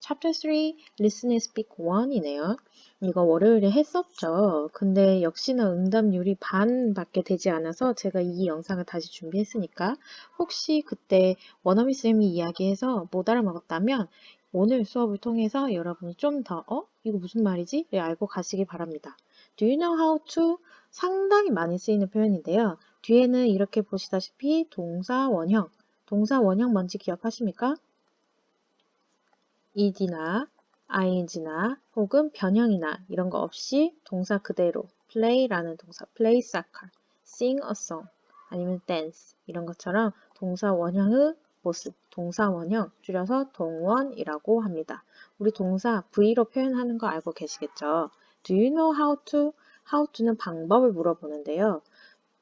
Chapter 3, Listen and Speak 1이네요. 이거 월요일에 했었죠. 근데 역시나 응답률이 반밖에 되지 않아서 제가 이 영상을 다시 준비했으니까 혹시 그때 원어미 쌤이 이야기해서 못 알아먹었다면 오늘 수업을 통해서 여러분이 좀 더 어? 이거 무슨 말이지? 를 알고 가시기 바랍니다. Do you know how to? 상당히 많이 쓰이는 표현인데요. 뒤에는 이렇게 보시다시피 동사 원형, 동사 원형 뭔지 기억하십니까? Ed나 ing나 혹은 변형이나 이런 거 없이 동사 그대로 play라는 동사 play soccer, sing a song 아니면 dance 이런 것처럼 동사 원형의 모습, 동사 원형 줄여서 동원이라고 합니다. 우리 동사 V로 표현하는 거 알고 계시겠죠? Do you know how to? how to는 방법을 물어보는데요.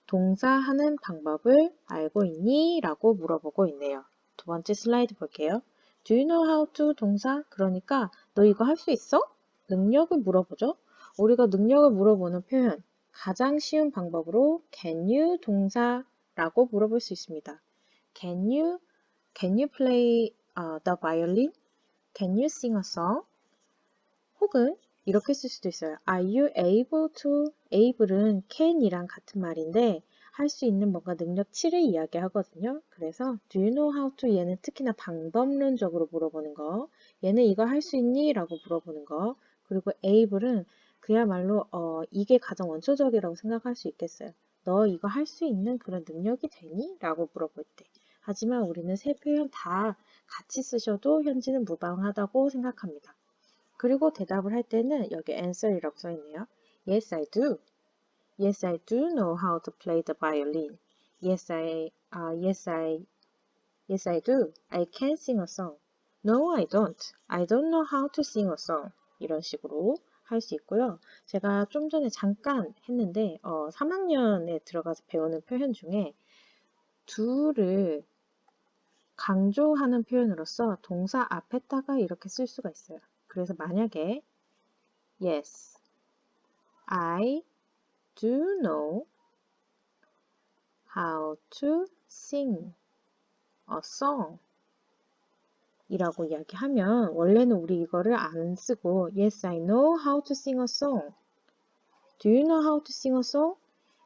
동사 하는 방법을 알고 있니? 라고 물어보고 있네요. 두 번째 슬라이드 볼게요. Do you know how to 동사? 그러니까 너 이거 할 수 있어? 능력을 물어보죠. 우리가 능력을 물어보는 표현 가장 쉬운 방법으로 can you 동사라고 물어볼 수 있습니다. Can you can you play uh, the violin? Can you sing a song? 혹은 이렇게 쓸 수도 있어요. Are you able to? able은 can이랑 같은 말인데 할 수 있는 뭔가 능력치를 이야기하거든요. 그래서 do you know how to 얘는 특히나 방법론적으로 물어보는 거 얘는 이거 할수 있니? 라고 물어보는 거 그리고 able은 그야말로 어, 이게 가장 원초적이라고 생각할 수 있겠어요. 너 이거 할 수 있는 그런 능력이 되니? 라고 물어볼 때 하지만 우리는 세 표현 다 같이 쓰셔도 현지는 무방하다고 생각합니다. 그리고 대답을 할 때는 여기 answer이라고 써 있네요. Yes, I do. Yes, I do know how to play the violin. Yes, I, uh, yes, I, yes, I do. I can sing a song. No, I don't. I don't know how to sing a song. 이런 식으로 할 수 있고요. 제가 좀 전에 잠깐 했는데 어, 3학년에 들어가서 배우는 표현 중에 do를 강조하는 표현으로서 동사 앞에다가 이렇게 쓸 수가 있어요. 그래서 만약에 yes, I do know how to sing a song 이라고 이야기하면 원래는 우리 이거를 안 쓰고 Yes, I know how to sing a song. Do you know how to sing a song?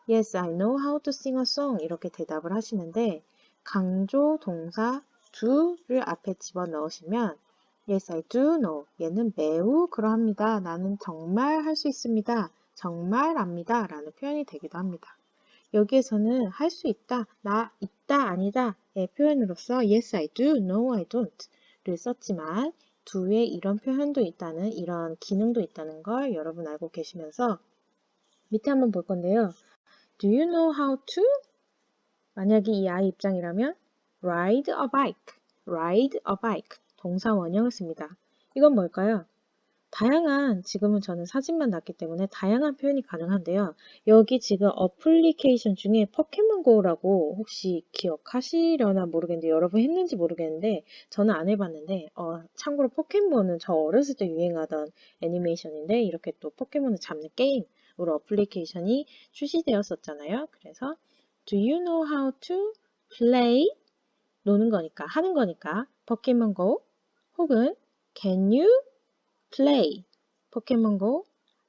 Yes, I know how to sing a song. 이렇게 대답을 하시는데 강조 동사 do를 앞에 집어 넣으시면 Yes, I do know. 얘는 매우 그러합니다. 나는 정말 할 수 있습니다. 정말 압니다. 라는 표현이 되기도 합니다. 여기에서는 할 수 있다, 나 있다, 아니다의 표현으로서 Yes, I do, No, I don't 를 썼지만 do에 이런 표현도 있다는 이런 기능도 있다는 걸 여러분 알고 계시면서 밑에 한번 볼 건데요. Do you know how to? 만약에 이 아이 입장이라면 ride a bike, ride a bike 동사 원형을 씁니다. 이건 뭘까요? 다양한, 지금은 저는 사진만 났기 때문에 다양한 표현이 가능한데요. 여기 지금 어플리케이션 중에 포켓몬고라고 혹시 기억하시려나 모르겠는데 여러분 했는지 모르겠는데 저는 안 해봤는데 어, 참고로 포켓몬은 저 어렸을 때 유행하던 애니메이션인데 이렇게 또 포켓몬을 잡는 게임으로 어플리케이션이 출시되었었잖아요. 그래서 Do you know how to play? 노는 거니까 하는 거니까 포켓몬고 혹은 Can you play? 포켓몬고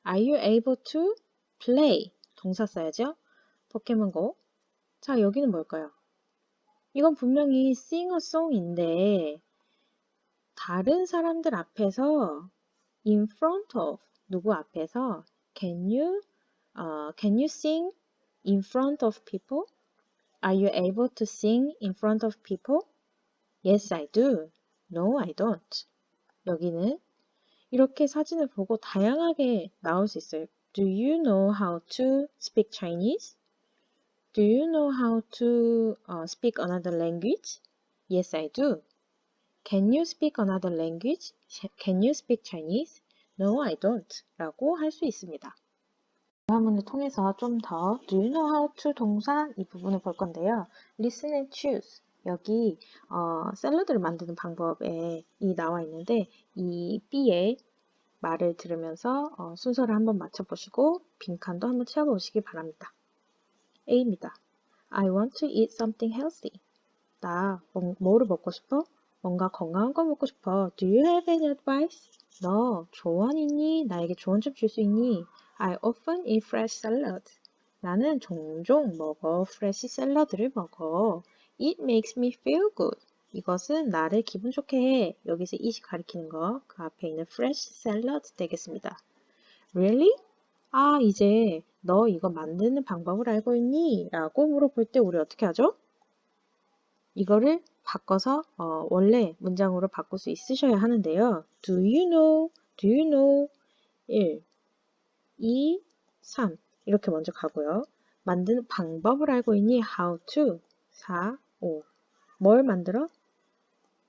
Are you able to play? 동사 써야죠. 포켓몬고 자 여기는 뭘까요? 이건 분명히 song인데 다른 사람들 앞에서 in front of 누구 앞에서 can you uh, can you sing in front of people? Are you able to sing in front of people? Yes, I do. No, I don't. 여기는 이렇게 사진을 보고 다양하게 나올 수 있어요. Do you know how to speak Chinese? Do you know how to uh, speak another language? Yes, I do. Can you speak another language? Can you speak Chinese? No, I don't. 라고 할 수 있습니다. 대화문을 통해서 좀 더 Do you know how to 동사 이 부분을 볼 건데요. Listen and choose. 여기 어, 샐러드를 만드는 방법에 이 나와 있는데 이 B의 말을 들으면서 어, 순서를 한번 맞춰보시고 빈칸도 한번 채워보시기 바랍니다. A입니다. I want to eat something healthy. 나 뭐, 뭐를 먹고 싶어? 뭔가 건강한 거 먹고 싶어. Do you have any advice? 너 조언 있니? 나에게 조언 좀 줄 수 있니? I often eat fresh salad. 나는 종종 먹어. 프레시 샐러드를 먹어. It makes me feel good. 이것은 나를 기분 좋게 해. 여기서 it이 가리키는 거. 그 앞에 있는 fresh salad 되겠습니다. Really? 아, 이제 너 이거 만드는 방법을 알고 있니? 라고 물어볼 때 우리 어떻게 하죠? 이거를 바꿔서 어, 원래 문장으로 바꿀 수 있으셔야 하는데요. Do you know? Do you know? 1, 2, 3 이렇게 먼저 가고요. 만드는 방법을 알고 있니? How to 4, 5뭘 만들어?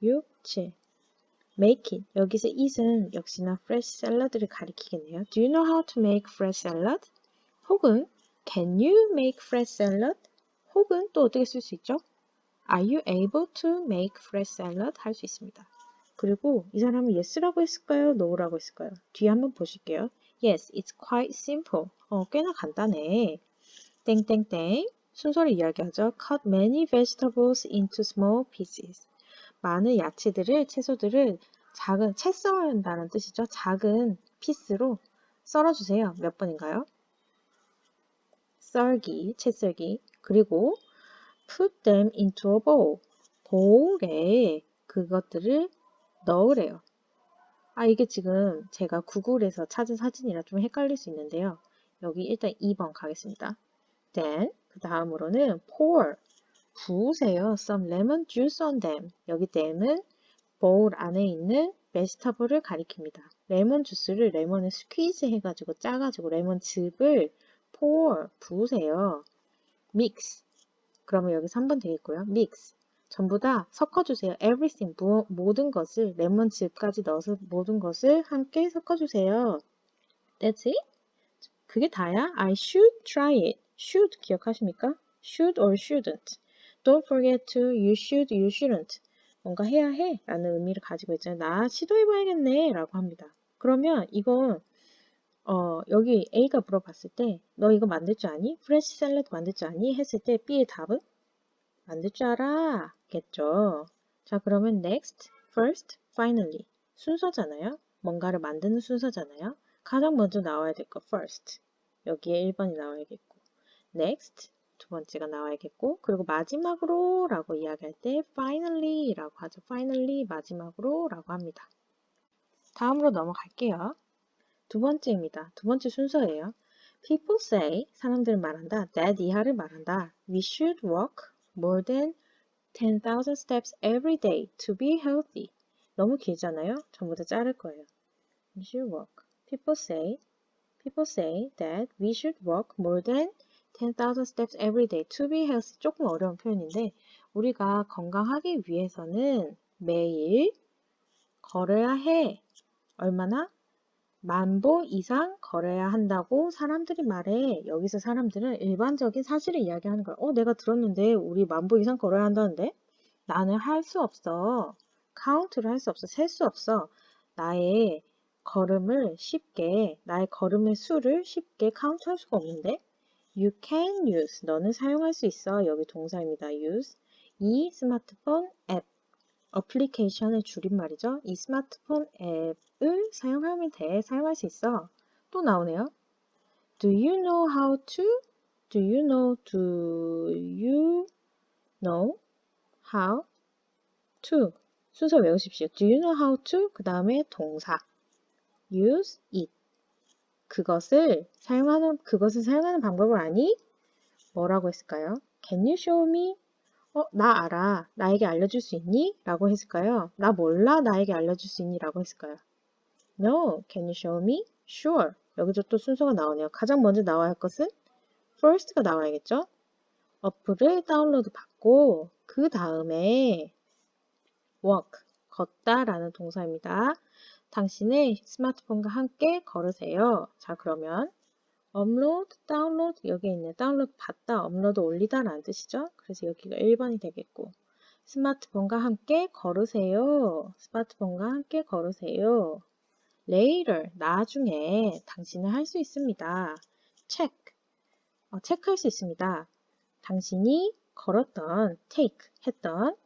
6, 7 Make it 여기서 it은 역시나 fresh salad를 가리키겠네요. Do you know how to make fresh salad? 혹은 Can you make fresh salad? 혹은 또 어떻게 쓸 수 있죠? Are you able to make fresh salad? 할 수 있습니다. 그리고 이 사람은 yes라고 했을까요? no라고 했을까요? 뒤에 한번 보실게요. Yes, it's quite simple. 어, 꽤나 간단해. 땡땡땡. 순서를 이야기하죠. Cut many vegetables into small pieces. 많은 야채들을, 채소들을 작은, 채 썰어야 한다는 뜻이죠. 작은 피스로 썰어주세요. 몇 번인가요? 썰기, 채 썰기. 그리고 put them into a bowl. 보울에 그것들을 넣으래요. 아, 이게 지금 제가 구글에서 찾은 사진이라 좀 헷갈릴 수 있는데요. 여기 일단 2번 가겠습니다. Then, 그 다음으로는 pour. 부으세요. Some lemon juice on them. 여기 them은 bowl 안에 있는 베지터블을 가리킵니다. 레몬 주스를 레몬을 스퀴즈 해가지고 짜가지고 레몬 즙을 pour, 부으세요. mix. 그러면 여기 3번 되겠고요. mix. 전부 다 섞어주세요. everything, 무, 모든 것을, 레몬즙까지 넣어서 모든 것을 함께 섞어주세요. That's it? 그게 다야? I should try it. should 기억하십니까? should or shouldn't. Don't forget to, you should, you shouldn't. 뭔가 해야 해 라는 의미를 가지고 있잖아요. 나 시도해봐야겠네 라고 합니다. 그러면 이건 어, 여기 A가 물어봤을 때 너 이거 만들 줄 아니? 프레시 샐러드 만들 줄 아니? 했을 때 B의 답은 만들 줄 알아 겠죠. 자 그러면 next, first, finally 순서잖아요. 뭔가를 만드는 순서잖아요. 가장 먼저 나와야 될 거 first 여기에 1번이 나와야겠고 next 두 번째가 나와야겠고 그리고 마지막으로 라고 이야기할 때 finally 라고 하죠. finally 마지막으로 라고 합니다. 다음으로 넘어갈게요. 두 번째입니다. 두 번째 순서예요. People say, 사람들은 말한다. that 이하를 말한다. We should walk more than 10,000 steps every day to be healthy. 너무 길잖아요. 전부 다 자를 거예요. We should walk. People say, people say that we should walk more than 10,000 steps every day to be healthy. 조금 어려운 표현인데 우리가 건강하기 위해서는 매일 걸어야 해. 얼마나? 만보 이상 걸어야 한다고 사람들이 말해. 여기서 사람들은 일반적인 사실을 이야기하는 거야. 어, 내가 들었는데 우리 만보 이상 걸어야 한다는데? 나는 할 수 없어. 카운트를 할 수 없어. 셀 수 없어. 나의 걸음을 쉽게, 나의 걸음의 수를 쉽게 카운트할 수가 없는데? You can use. 너는 사용할 수 있어. 여기 동사입니다. use. 이 스마트폰 앱. 어플리케이션의 줄임말이죠. 이 스마트폰 앱을 사용하면 돼. 사용할 수 있어. 또 나오네요. Do you know how to? Do you know? Do you know how to? 순서 외우십시오. Do you know how to? 그 다음에 동사. use it. 그것을 사용하는, 그것을 사용하는 방법을 아니? 뭐라고 했을까요? Can you show me? 어, 나 알아. 나에게 알려줄 수 있니? 라고 했을까요? 나 몰라. 나에게 알려줄 수 있니? 라고 했을까요? No. Can you show me? Sure. 여기서 또 순서가 나오네요. 가장 먼저 나와야 할 것은 first가 나와야겠죠? 어플을 다운로드 받고 그 다음에 walk, 걷다 라는 동사입니다. 당신의 스마트폰과 함께 걸으세요. 자, 그러면 업로드, 다운로드 여기에 있네. 다운로드 받다, 업로드 올리다 라는 뜻이죠. 그래서 여기가 1번이 되겠고 스마트폰과 함께 걸으세요. 스마트폰과 함께 걸으세요. later, 나중에 당신은 할 수 있습니다. check, 어, 체크할 수 있습니다. 당신이 걸었던, take, 했던,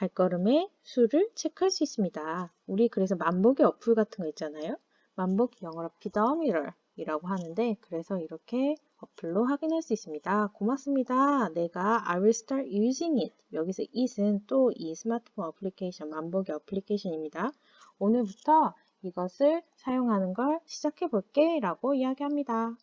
발걸음의 수를 체크할 수 있습니다. 우리 그래서 만보기 어플 같은 거 있잖아요. 만보기 영어로 pedometer 이라고 하는데 그래서 이렇게 어플로 확인할 수 있습니다. 고맙습니다. 내가 I will start using it. 여기서 it은 또 이 스마트폰 어플리케이션, 만보기 어플리케이션입니다. 오늘부터 이것을 사용하는 걸 시작해 볼게 라고 이야기합니다.